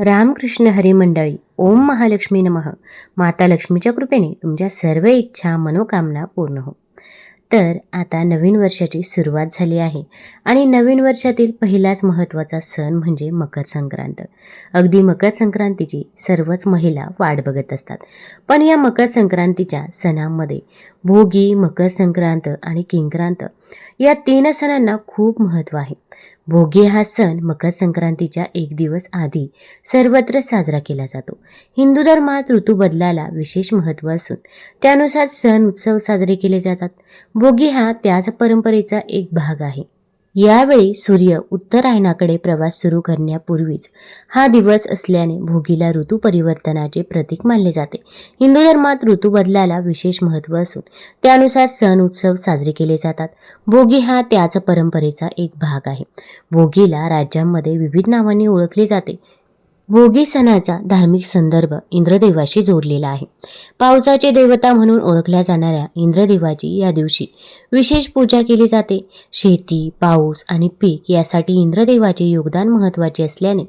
रामकृष्ण हरी मंडळी ओम महालक्ष्मी नमः. माता लक्ष्मीच्या कृपेने तुमच्या सर्व इच्छा मनोकामना पूर्ण हो. तर आता नवीन वर्षाची सुरुवात झाली आहे आणि नवीन वर्षातील पहिलाच महत्त्वाचा सण म्हणजे मकर संक्रांत. अगदी मकर संक्रांतीची सर्वच महिला वाट बघत असतात. पण या मकर संक्रांतीच्या सणांमध्ये भोगी मकर संक्रांत आणि किंक्रांत या तीन सणांना खूप महत्त्व आहे. भोगी हा सण मकर संक्रांतीच्या एक दिवस आधी सर्वत्र साजरा केला जातो. हिंदू धर्मात ऋतू बदलाला विशेष महत्त्व असून त्यानुसार सण उत्सव साजरे केले जातात. भोगी हा त्याच परंपरेचा एक भाग आहे. यावेळी सूर्य उत्तरायणाकडे प्रवास सुरू करण्यापूर्वीच हा दिवस असल्याने भोगीला ऋतू परिवर्तनाचे प्रतीक मानले जाते. हिंदू धर्मात ऋतू बदलाला विशेष महत्त्व असून त्यानुसार सण उत्सव साजरे केले जातात. भोगी हा त्याच परंपरेचा एक भाग आहे. भोगीला राज्यांमध्ये विविध नावांनी ओळखले जाते. भोगी सणाचा धार्मिक संदर्भ इंद्रदेवाशी जोडलेला आहे. पावसाचे देवता म्हणून ओळखल्या जाणाऱ्या इंद्रदेवाची या दिवशी विशेष पूजा केली जाते. शेती पाऊस आणि पीक यासाठी इंद्रदेवाचे योगदान महत्त्वाचे असल्याने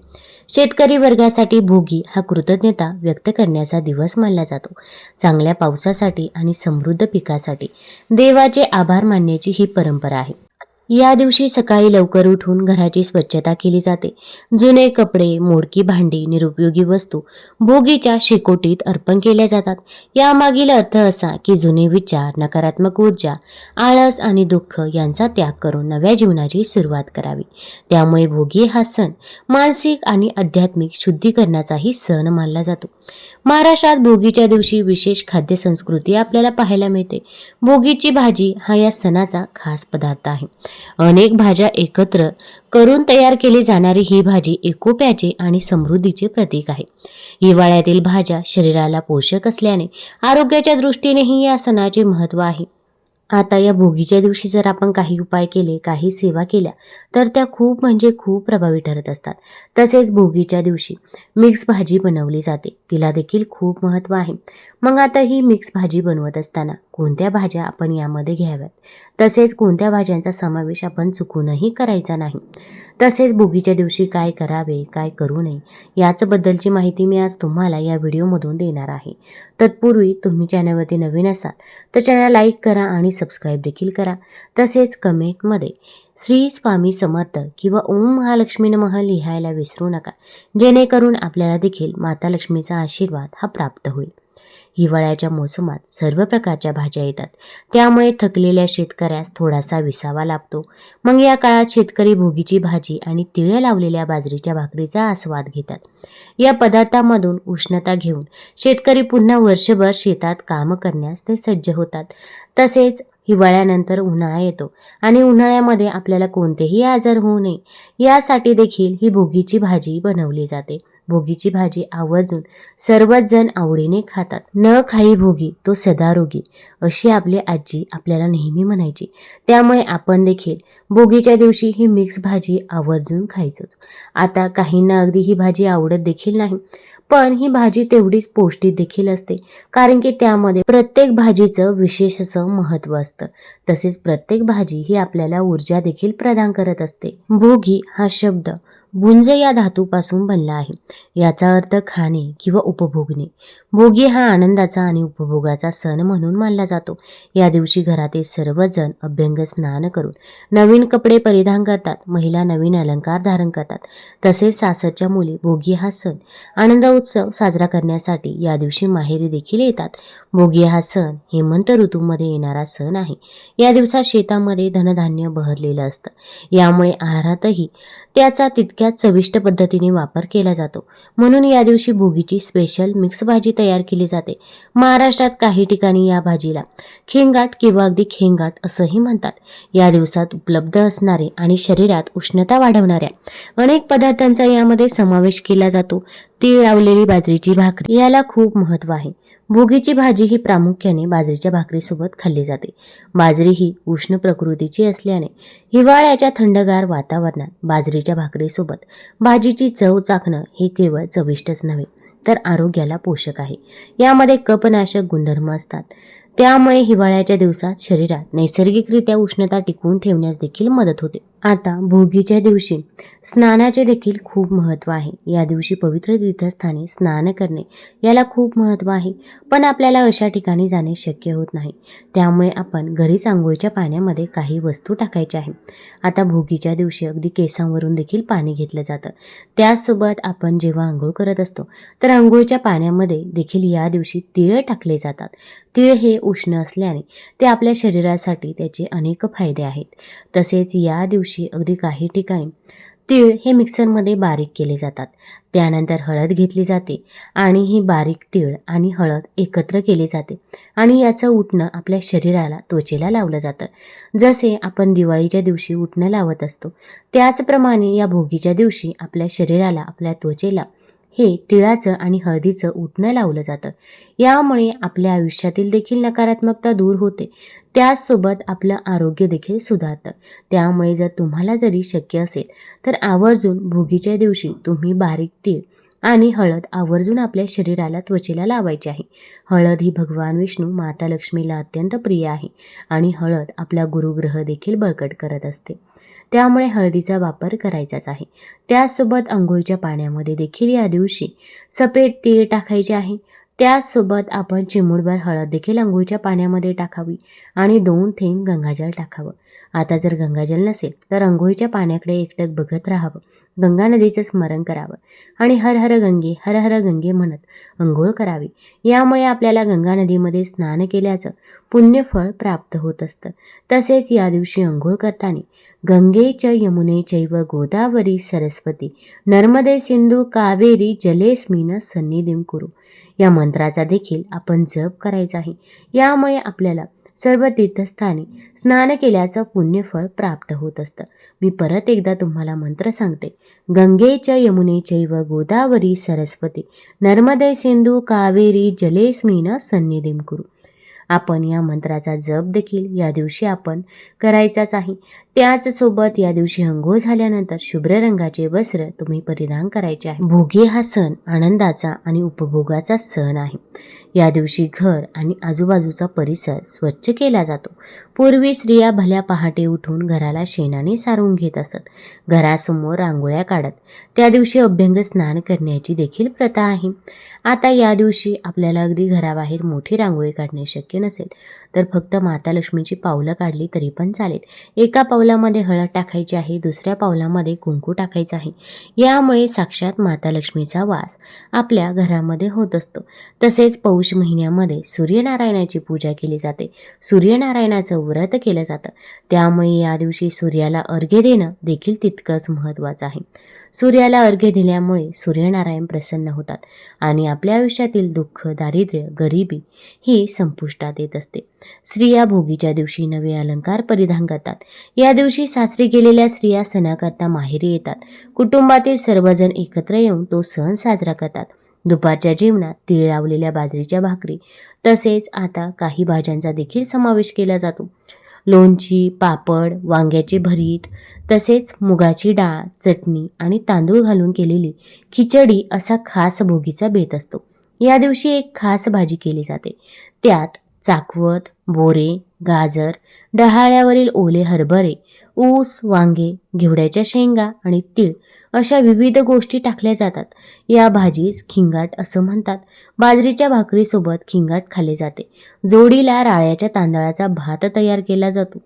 शेतकरी वर्गासाठी भोगी हा कृतज्ञता व्यक्त करण्याचा दिवस मानला जातो. चांगल्या पावसासाठी आणि समृद्ध पिकासाठी देवाचे आभार मानण्याची ही परंपरा आहे. या दिवशी सकाळी लवकर उठून घराची स्वच्छता केली जाते. जुने कपडे मोडकी भांडी निरुपयोगी वस्तू भोगीच्या शेकोटीत अर्पण केल्या जातात. यामागील अर्थ असा की जुने विचार नकारात्मक ऊर्जा आळस आणि दुःख यांचा त्याग करून नव्या जीवनाची सुरुवात करावी. त्यामुळे भोगी हा सण मानसिक आणि आध्यात्मिक शुद्धीकरणाचाही सण मानला जातो. महाराष्ट्रात भोगीच्या दिवशी विशेष खाद्य संस्कृती आपल्याला पाहायला मिळते. भोगीची भाजी हा या सणाचा खास पदार्थ आहे. अनेक भाज्या एकत्र करून तयार केली जाणारी ही भाजी एकोप्याचे आणि समृद्धीचे प्रतीक आहे. हिवाळ्यातील भाज्या शरीराला पोषक असल्याने आरोग्याच्या दृष्टीनेही या सणाचे महत्त्व आहे. आता या भोगीच्या दिवशी जर आपण काही उपाय केले काही सेवा केल्या तर त्या खूप म्हणजे खूप प्रभावी ठरत असतात. तसेच भोगीच्या दिवशी मिक्स भाजी बनवली जाते. तिला देखील खूप महत्त्व आहे. मग आता ही मिक्स भाजी बनवत असताना कोणत्या भाज्या आपण यामध्ये घ्याव्यात? तसेच कोणत्या भाज्यांचा समावेश आपण चुकूनही करायचा नाही? तसेच भोगीच्या दिवशी काय करावे काय करू नये याचबद्दलची माहिती मी आज तुम्हाला या व्हिडिओमधून देणार आहे. तत्पूर्वी तुम्ही चॅनलवरती नवीन असाल तर चॅनल लाईक करा आणि सबस्क्राईब देखील करा. तसेच कमेंटमध्ये श्री स्वामी समर्थ किंवा ओम महालक्ष्मी नमः लिहायला विसरू नका. जेणेकरून आपल्याला देखील माता लक्ष्मीचा आशीर्वाद हा प्राप्त होईल. हिवाळ्याच्या मोसमात सर्व प्रकारच्या भाज्या येतात. त्यामुळे थकलेल्या शेतकऱ्यास थोडासा विसावा लागतो. मग या काळात शेतकरी भोगीची भाजी आणि तिळे लावलेल्या बाजरीच्या भाकरीचा आस्वाद घेतात. या पदार्थामधून उष्णता घेऊन शेतकरी पुन्हा वर्षभर शेतात काम करण्यास ते सज्ज होतात. तसेच हिवाळ्यानंतर उन्हाळा येतो आणि उन्हाळ्यामध्ये आपल्याला कोणतेही आजार होऊ नये. यासाठी देखील ही भोगीची भाजी बनवली जाते. भोगीची भाजी आवर्जून सर्वच जण आवडीने खातात. न खाई भोगी तो सदारोगी अशी आपली आजी आपल्याला नेहमी म्हणायची. त्यामुळे आपण देखील भोगीच्या दिवशी ही मिक्स भाजी आवर्जून खायचोच. आता काहींना अगदी ही भाजी आवडत देखील नाही पण ही भाजी तेवढीच पौष्टिक देखील असते कारण की त्यामध्ये प्रत्येक भाजीचं विशेष असं महत्त्व असतं. तसेच प्रत्येक भाजी ही आपल्याला ऊर्जा देखील प्रदान करत असते. भोगी हा शब्द भुंज या धातूपासून बनला आहे. याचा अर्थ खाणे किंवा उपभोगणे. भोगी हा आनंदाचा आणि उपभोगाचा सण म्हणून मानला जातो. या दिवशी घरातील सर्वजण अभ्यंग स्नान करून नवीन कपडे परिधान करतात. महिला नवीन अलंकार धारण करतात. तसेच सासरच्या मुली भोगी हा सण आनंद उत्सव साजरा करण्यासाठी या दिवशी माहेरी देखील येतात. भोगी हा सण हेमंत ऋतूमध्ये येणारा सण आहे. या दिवसात शेतामध्ये धनधान्य बहरलेलं असतं. यामुळे आहारातही त्याचा तितक्याच चविष्ट पद्धतीने वापर केला जातो. म्हणून या दिवशी भोगीची स्पेशल मिक्स भाजी तयार केली जाते. महाराष्ट्रात काही ठिकाणी या भाजीला खेंगाट किंवा अगदी खेंगाट असंही म्हणतात. या दिवसात उपलब्ध असणारे आणि शरीरात उष्णता वाढवणाऱ्या अनेक पदार्थांचा यामध्ये समावेश केला जातो. तीळ लावलेली बाजरीची भाकरी याला खूप महत्त्व आहे. भोगीची भाजी ही प्रामुख्याने बाजरीच्या भाकरीसोबत खाल्ली जाते. बाजरी ही उष्ण प्रकृतीची असल्याने हिवाळ्याच्या थंडगार वातावरणात बाजरीच्या भाकरीसोबत भाजीची चव चाखणं हे केवळ चविष्टच नव्हे तर आरोग्याला पोषक आहे. यामध्ये कपनाशक गुणधर्म असतात. त्यामुळे हिवाळ्याच्या दिवसात शरीरात नैसर्गिकरित्या उष्णता टिकवून ठेवण्यास देखील मदत होते. आता भोगीच्या दिवशी स्नानाचे देखील खूप महत्त्व आहे. या दिवशी पवित्र तीर्थस्थानी स्नान करणे याला खूप महत्त्व आहे. पण आपल्याला अशा ठिकाणी जाणे शक्य होत नाही. त्यामुळे आपण घरीच आंघोळीच्या पाण्यामध्ये काही वस्तू टाकायच्या आहे आता भोगीच्या दिवशी अगदी केसांवरून देखील पाणी घेतलं जातं. त्याचसोबत आपण जेव्हा आंघोळ करत असतो तर आंघोळीच्या पाण्यामध्ये देखील या दिवशी तिळ टाकले जातात. तिळ हे उष्ण असल्याने ते आपल्या शरीरासाठी त्याचे अनेक फायदे आहेत. तसेच या दिवशी अगदी काही ठिकाणी तीळ हे मिक्सरमध्ये बारीक केले जातात. त्यानंतर हळद घेतली जाते आणि ही बारीक तीळ आणि हळद एकत्र केली जाते आणि याचं उठणं आपल्या शरीराला त्वचेला लावलं जातं. जसे आपण दिवाळीच्या दिवशी उठणं लावत असतो त्याचप्रमाणे या भोगीच्या दिवशी आपल्या शरीराला आपल्या त्वचेला हे तिळाचं आणि हळदीचं उठणं लावलं जातं. यामुळे आपल्या आयुष्यातील देखील नकारात्मकता दूर होते. त्याचसोबत आपलं आरोग्य देखील सुधारतं. त्यामुळे जर तुम्हाला जरी शक्य असेल तर आवर्जून भोगीच्या दिवशी तुम्ही बारीक तीळ आणि हळद आवर्जून आपल्या शरीराला त्वचेला लावायची आहे. हळद ही भगवान विष्णू माता लक्ष्मीला अत्यंत प्रिय आहे आणि हळद आपला गुरुग्रह देखील बळकट करत असते. त्यामुळे हळदीचा वापर करायचाच आहे. त्याचसोबत अंघोळीच्या पाण्यामध्ये देखील या दिवशी सफेद तीळ टाकायचे आहे. त्याचसोबत आपण चिमूडभर हळद देखील अंघोळीच्या पाण्यामध्ये टाकावी आणि दोन थेंब गंगाजल टाकावं. आता जर गंगाजल नसेल तर अंघोळीच्या पाण्याकडे एकटक बघत राहावं. गंगा नदीचं स्मरण करावं. आणि हर हर गंगे हर हर गंगे म्हणत अंघोळ करावी. यामुळे आपल्याला गंगा नदीमध्ये स्नान केल्याचं पुण्यफळ प्राप्त होत असतं. तसेच या दिवशी अंघोळ करताना गंगे च यमुने चैव गोदावरी सरस्वती नर्मदे सिंधू कावेरी जलेस्मिन सन्निधिम कुरु. या मंत्राचा देखील आपण जप करायचा आहे यामुळे आपल्याला सर्व तीर्थस्थानी स्नान केल्याचं पुण्यफळ प्राप्त होत असतं. मी परत एकदा तुम्हाला मंत्र सांगते. गंगेच्या च यमुने गोदावरी सरस्वती नर्मदे सिंधू कावेरी जलेस्मिन सन्निधिम कुरु. आपण या मंत्राचा जप देखील या दिवशी आपण करायचाच आहे. त्याचसोबत या दिवशी अंघोळ झाल्यानंतर शुभ्र रंगाचे वस्त्र तुम्ही परिधान करायचे आहे. भोगी हा सण आनंदाचा आणि उपभोगाचा सण आहे. या दिवशी घर आणि आजूबाजूचा परिसर स्वच्छ केला जातो. पूर्वी स्त्रिया भल्या पहाटे उठून घराला शेणाने सारून घेत असत. घरासमोर रांगोळ्या काढत त्या दिवशी अभ्यंग स्नान करण्याची देखील प्रथा आहे. आता या दिवशी आपल्याला अगदी घराबाहेर मोठी रांगोळी काढणे शक्य नसेल तर फक्त माता लक्ष्मीची पावलं काढली तरी पण चालेल. एका पावलामध्ये हळद टाकायची आहे दुसऱ्या पावलामध्ये कुंकू टाकायचं आहे. यामुळे साक्षात माता लक्ष्मीचा वास आपल्या घरामध्ये होत असतो. तसेच पौष महिन्यामध्ये सूर्यनारायणाची पूजा केली जाते. सूर्यनारायणाचं व्रत केलं जातं. त्यामुळे या दिवशी सूर्याला अर्घ्य देणं देखील तितकंच महत्त्वाचं आहे. सूर्याला अर्घ्य दिल्यामुळे सूर्यनारायण प्रसन्न होतात आणि आपल्या आयुष्यातील दुःख दारिद्र्य गरिबी ही संपुष्टात येत असते. स्त्रिया भोगीच्या दिवशी नवे अलंकार परिधान करतात. या दिवशी सासरी गेलेल्या स्त्रिया सणाकरता माहेरी येतात. कुटुंबातील सर्वजण एकत्र येऊन तो सण साजरा करतात. दुपारच्या जेवणात तीळ लावलेल्या बाजरीच्या भाकरी तसेच आता काही भाज्यांचा देखील समावेश केला जातो. लोणची पापड वांग्याचे भरीत तसेच मुगाची डाळ चटणी आणि तांदूळ घालून केलेली खिचडी असा खास भोगीचा बेत असतो. या दिवशी एक खास भाजी केली जाते. त्यात चाकवत बोरे गाजर डहाळ्यावरील ओले हरभरे ऊस वांगे घेवड्याच्या शेंगा आणि तीळ अशा विविध गोष्टी टाकल्या जातात. या भाजीस खिंगाट असं म्हणतात. बाजरीच्या भाकरीसोबत खिंगाट खाल्ले जाते. जोडीला राळ्याच्या तांदळाचा भात तयार केला जातो.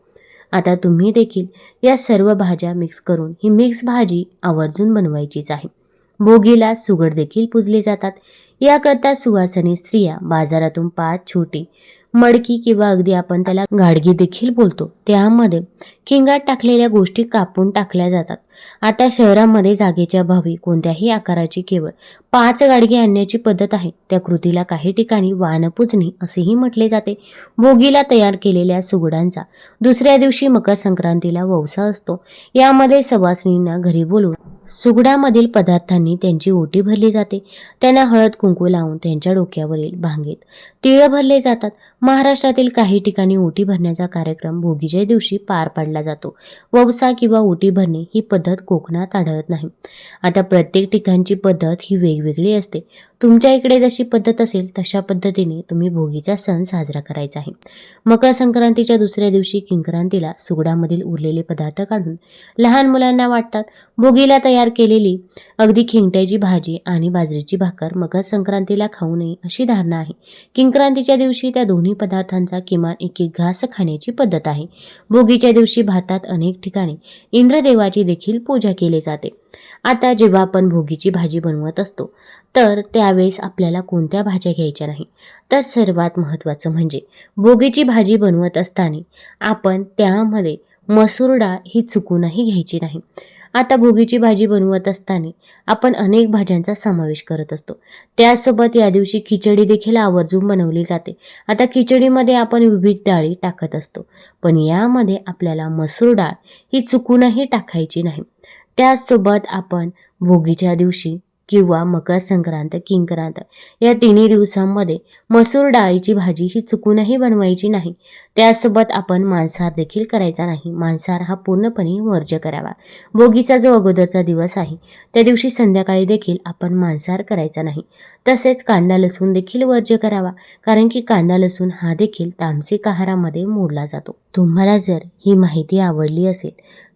आता तुम्ही देखील या सर्व भाज्या मिक्स करून ही मिक्स भाजी आवर्जून बनवायचीच आहे. भोगीला सुगड देखील पुजले जातात. याकरता सुवासनी स्त्रिया बाजारातून पाच छोटी मडकी किंवा अगदी आपण त्याला गाडगी देखील बोलतो. त्यामध्ये किंगात टाकलेल्या गोष्टी कापून टाकल्या जातात. आता शहरामध्ये जागेच्या भावी कोणत्याही आकाराची केवळ पाच गाडगे आणण्याची पद्धत आहे. त्या कृतीला काही ठिकाणी वानपुजणी असेही म्हटले जाते. भोगीला तयार केलेल्या सुगडांचा दुसऱ्या दिवशी मकर संक्रांतीला वौसा असतो. यामध्ये सवासनींना घरी बोलवून सुगडामधील पदार्थांनी त्यांची ओटी भरली जाते. त्यांना हळद कुंकू लावून त्यांच्या डोक्यावरील भांगेत तिळ भरले जातात. महाराष्ट्रातील काही ठिकाणी ओटी भरण्याचा कार्यक्रम भोगीच्या दिवशी पार पाडला जातो. ववसा किंवा ओटी भरणे ही पद्धत कोकणात आढळत नाही. आता प्रत्येक ठिकाणची पद्धत ही वेगवेगळी असते. तुमच्या इकडे जशी पद्धत असेल तशा पद्धतीने तुम्ही भोगीचा सण साजरा करायचा आहे. मकर संक्रांतीच्या दुसऱ्या दिवशी किंक्रांतीला सुगडामधील उरलेले पदार्थ काढून लहान मुलांना वाटतात. भोगीला तयार केलेली अगदी खिंगट्याची भाजी आणि बाजरीची भाकर मकर संक्रांतीला खाऊ नये अशी धारणा आहे. किंक्रांतीच्या दिवशी त्या दोन्ही पदार्थांचा किमान एक एक घास खाण्याची पद्धत आहे. भोगीच्या दिवशी भारतात अनेक ठिकाणी इंद्रदेवाची देखील पूजा केली जाते. आता जेव्हा आपण भोगीची भाजी बनवत असतो तर त्यावेळेस आपल्याला कोणत्या भाज्या घ्यायच्या नाही? तर सर्वात महत्त्वाचं म्हणजे भोगीची भाजी बनवत असताना आपण त्यामध्ये मसूर डाळ ही चुकूनही घ्यायची नाही. आता भोगीची भाजी बनवत असताना आपण अनेक भाज्यांचा समावेश करत असतो. त्यासोबत या दिवशी खिचडी देखील आवर्जून बनवली जाते. आता खिचडीमध्ये आपण विविध डाळी टाकत असतो. पण यामध्ये आपल्याला मसूर डाळ ही चुकूनही टाकायची नाही. त्याचसोबत आपण भोगीच्या दिवशी किंवा मकर संक्रांत किंक्रांत या तिन्ही दिवसांमध्ये मसूर डाळीची भाजी ही चुकूनही बनवायची नाही. त्यासोबत आपण मांसाहार देखील करायचा नाही. मांसाहार हा पूर्णपणे वर्ज्य करावा. भोगीचा जो अगोदरचा दिवस आहे त्या दिवशी संध्याकाळी देखील आपण मांसाहार करायचा नाही. तसेच कांदा लसूण देखील वर्ज्य करावा कारण की कांदा लसूण हा देखील तामसिक आहारामध्ये मोडला जातो. तुम्हाला जर ही माहिती आवडली असेल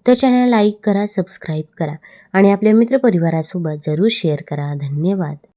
तर चॅनल लाईक करा सबस्क्राईब करा आणि आपल्या मित्रपरिवारासोबत जरूर शेअर करा. धन्यवाद.